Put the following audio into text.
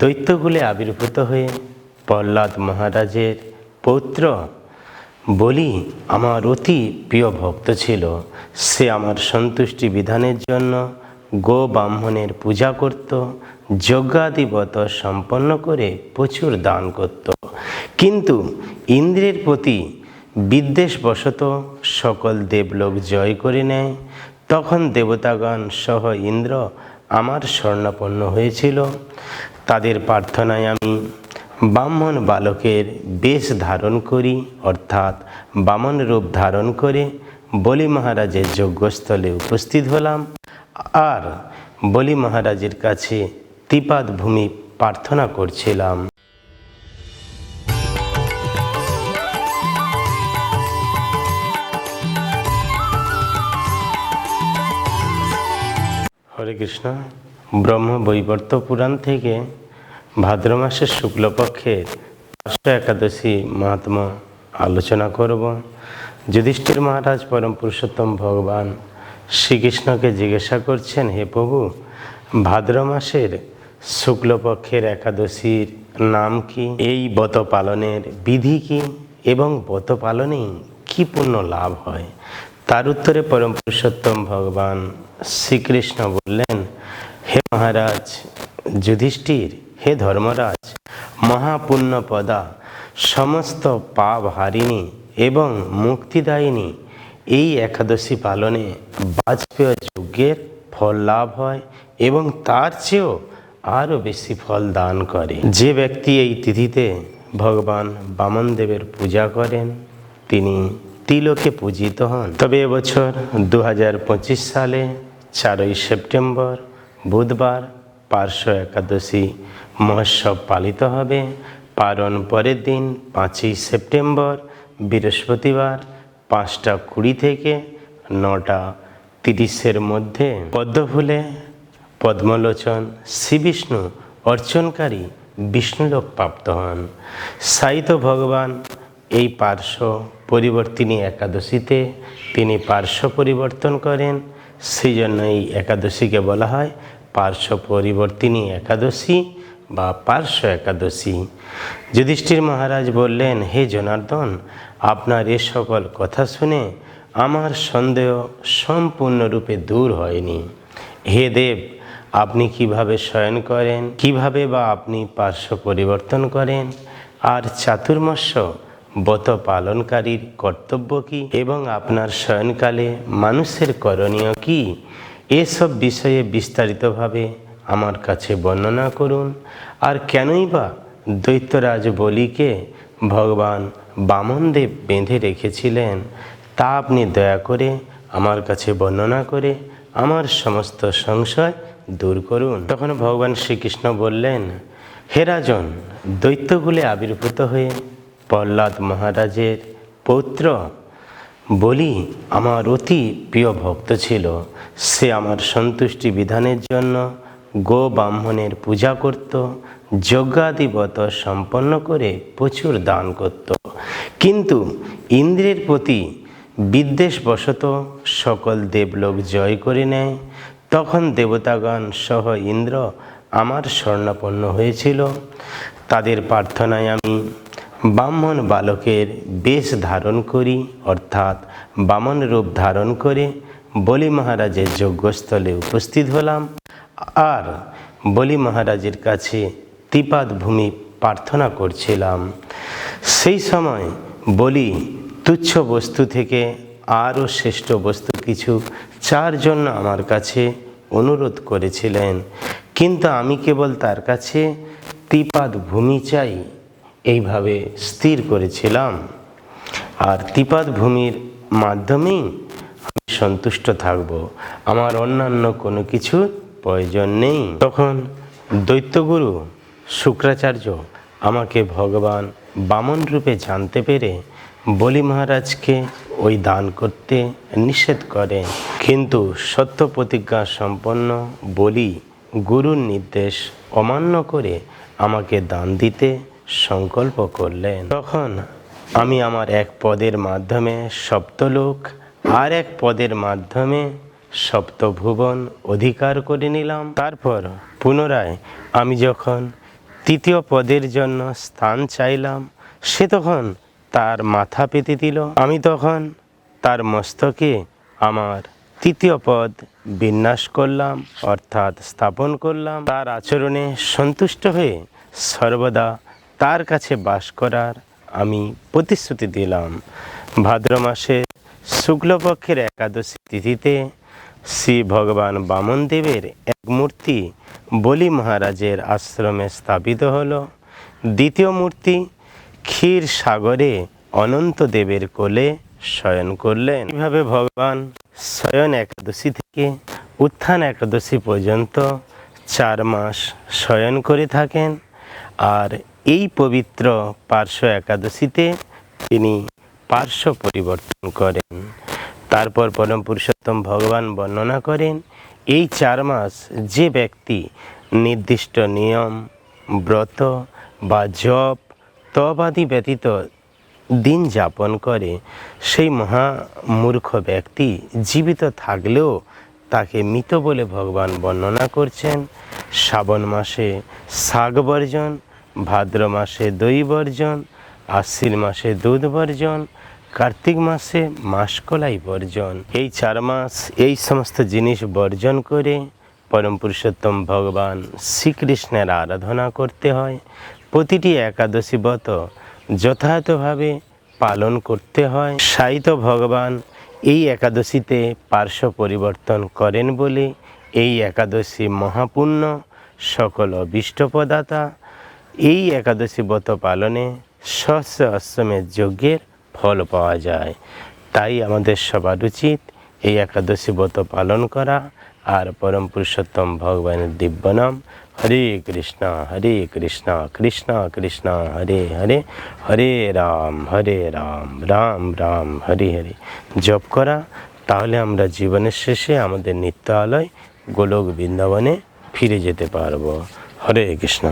দৈত্যকুলে আবির্ভূত হয়ে প্রহ্লাদ মহারাজের পৌত্র বলি আমার অতি প্রিয় ভক্ত ছিল। সে আমার সন্তুষ্টি বিধানের জন্য গো ব্রাহ্মণের পূজা করত, যজ্ঞাদিবত সম্পন্ন করে প্রচুর দান করত। কিন্তু ইন্দ্রের প্রতি বিদ্বেষবশত সকল দেবলোক জয় করে নেয়। তখন দেবতাগণ সহ ইন্দ্র আমার স্বর্ণাপন্ন হয়েছিল। তাদের প্রার্থনায় আমি ব্রাহ্মণ বালকের বেশ ধারণ করি, অর্থাৎ বামন রূপ ধারণ করে বলি মহারাজের যজ্ঞস্থলে উপস্থিত হলাম। আর বলি মহারাজের কাছে ত্রিপাদ ভূমি প্রার্থনা করছিলাম। হরে কৃষ্ণ ব্রহ্ম বৈবর্ত পুরাণ থেকে ভাদ্র মাসের শুক্লপক্ষের অষ্ট একাদশী মাহাত্ম আলোচনা করব। যুধিষ্ঠির মহারাজ পরম পুরুষোত্তম ভগবান শ্রীকৃষ্ণকে জিজ্ঞাসা করছেন, হে প্রভু, ভাদ্র মাসের শুক্লপক্ষের একাদশীর নাম কি? এই ব্রত পালনের বিধি কি? এবং ব্রত পালনেই কি পূর্ণ লাভ হয়? তার উত্তরে পরম পুরুষোত্তম ভগবান শ্রীকৃষ্ণ বললেন, হে মহারাজ, যুধিষ্ঠির হে ধর্মরাজ মহাপুণ্য পদা সমস্ত পাপ হারিণী এবং মুক্তিদায়িনী, এই একাদশী পালনে বাজপেয় যজ্ঞের ফল লাভ হয় এবং তার চেয়েও আরও বেশি ফল দান করে। যে ব্যক্তি এই তিথিতে ভগবান বামনদেবের পূজা করেন, তিনি তিলকে পূজিত হন। তবে এবছর দু হাজার পঁচিশ সালে চারই সেপ্টেম্বর, বুধবার পার্শ্ব একাদশী মহোৎসব পালিত হবে। পালন পরের দিন পাঁচই সেপ্টেম্বর, বৃহস্পতিবার পাঁচটা কুড়ি থেকে নটা তিরিশের মধ্যে। পদ্মফুলে পদ্মলোচন শ্রী বিষ্ণু অর্চনকারী বিষ্ণুলোক প্রাপ্ত হন। সাইত ভগবান এই পার্শ্ব পরিবর্তিনী একাদশীতে তিনি পার্শ্ব পরিবর্তন করেন। সেই জন্য এই একাদশীকে বলা হয় পার্শ্ব পরিবর্তিনী একাদশী। বা পার্শ্ব একাদশী। যুধিষ্ঠির মহারাজ বললেন, হে জনার্দন, আপনার এ সকল কথা শুনে আমার সন্দেহ সম্পূর্ণরূপে দূর হয়নি। হে দেব, আপনি কীভাবে শয়ন করেন? কীভাবে বা আপনি পার্শ্ব পরিবর্তন করেন? আর চাতুর্মস্য ব্রত পালনকারীর কর্তব্য কি? এবং আপনার শয়নকালে মানুষের করণীয় কি? এসব বিষয়ে বিস্তারিতভাবে আমার কাছে বর্ণনা করুন। আর কেনই বা দৈত্যরাজ বলিকে ভগবান বামনদেব বেঁধে রেখেছিলেন, তা আপনি দয়া করে আমার কাছে বর্ণনা করে আমার সমস্ত সংশয় দূর করুন। তখন ভগবান শ্রীকৃষ্ণ বললেন, হে রাজন, দৈত্যকুলে আবির্ভূত হয়ে প্রহ্লাদ মহারাজের পৌত্র বলি আমার অতি প্রিয় ভক্ত ছিল। সে আমার সন্তুষ্টি বিধানের জন্য গো ব্রাহ্মণের পূজা করত যজ্ঞাদিবত সম্পন্ন করে প্রচুর দান করত। কিন্তু ইন্দ্রের প্রতি বিদ্বেষবশত সকল দেবলোক জয় করে নেয়। তখন দেবতাগণ সহ ইন্দ্র আমার স্বর্ণাপন্ন হয়েছিল। তাদের প্রার্থনায় আমি ব্রাহ্মণ বালকের বেশ ধারণ করি, অর্থাৎ বামন রূপ ধারণ করে বলি মহারাজের যজ্ঞস্থলে উপস্থিত হলাম। আর বলি মহারাজের কাছে ত্রিপাদ ভূমি প্রার্থনা করছিলাম। সেই সময় বলি, তুচ্ছ বস্তু থেকে আরও শ্রেষ্ঠ বস্তু কিছু চার জন্য আমার কাছে অনুরোধ করেছিলেন। কিন্তু আমি কেবল তার কাছে ত্রিপাদ ভূমি চাই এইভাবে স্থির করেছিলাম। আর ত্রিপাদ ভূমির মাধ্যমেই আমি সন্তুষ্ট থাকব। আমার অন্যান্য কোনো কিছু প্রয়োজন নেই। তখন দৈত্যগুরু শুক্রাচার্য আমাকে ভগবান বামন রূপে জানতে পেরে বলি মহারাজকে ওই দান করতে নিষেধ করে কিন্তু সত্য প্রতিজ্ঞা সম্পন্ন বলি গুরুর নির্দেশ অমান্য করে আমাকে দান দিতে সংকল্প করলেন। তখন আমি আমার এক পদের মাধ্যমে সপ্তলোক আর এক পদের মাধ্যমে সপ্তভুবন অধিকার করে নিলাম। তারপর পুনরায় আমি যখন তৃতীয় পদের জন্য স্থান চাইলাম, সে তখন তার মাথা পেতে দিল। আমি তখন তার মস্তকে আমার তৃতীয় পদ বিন্যাস করলাম, অর্থাৎ স্থাপন করলাম। তার আচরণে সন্তুষ্ট হয়ে সর্বদা তার কাছে বাস করার আমি প্রতিশ্রুতি দিলাম। ভাদ্র মাসে শুক্লপক্ষের একাদশী তিথিতে শ্রী ভগবান বামনদেবের এক মূর্তি বলি মহারাজের আশ্রমে স্থাপিত হলো। দ্বিতীয় মূর্তি ক্ষীর সাগরে অনন্ত দেবের কোলে শয়ন করলেন। এইভাবে ভগবান শয়ন একাদশী থেকে উত্থান একাদশী পর্যন্ত চার মাস শয়ন করে থাকেন আর এই পবিত্র পার্শ্ব একাদশীতে তিনি পার্শ্ব পরিবর্তন করেন। তারপর পরম পুরুষোত্তম ভগবান বর্ণনা করেন, এই চার মাস যে ব্যক্তি নির্দিষ্ট নিয়ম, ব্রত বা জপ তবাদি ব্যতীত দিন যাপন করে, সেই মহা মূর্খ ব্যক্তি জীবিত থাকলেও তাকে মৃত বলে ভগবান বর্ণনা করছেন। শ্রাবণ মাসে শাক বর্জন, ভাদ্র মাসে দই বর্জন, আশ্বিন মাসে দুধ বর্জন কার্তিক মাসে মাসকলাই বর্জন। এই চার মাস এই সমস্ত জিনিস বর্জন করে পরম পুরুষোত্তম ভগবান শ্রীকৃষ্ণের আরাধনা করতে হয়। প্রতিটি একাদশী ব্রত যথাযথভাবে পালন করতে হয়। সাহিত্য ভগবান এই একাদশীতে পার্শ্ব পরিবর্তন করেন বলে এই একাদশী মহাপুণ্য সকল অভীষ্টপ্রদাতা এই একাদশী ব্রত পালনে সহস্র অশ্বমের যজ্ঞের ফল পাওয়া যায়। তাই আমাদের সবার উচিত এই একাদশী ব্রত পালন করা আর পরম পুরুষোত্তম ভগবানের দিব্য নাম, হরে কৃষ্ণ হরে কৃষ্ণ কৃষ্ণ কৃষ্ণ, হরে হরে হরে রাম হরে রাম রাম রাম, হরে হরে। জপ করা, তাহলে আমরা জীবনের শেষে আমাদের নিত্য আলয় গোলক বৃন্দাবনে ফিরে যেতে পারব। হরে কৃষ্ণ।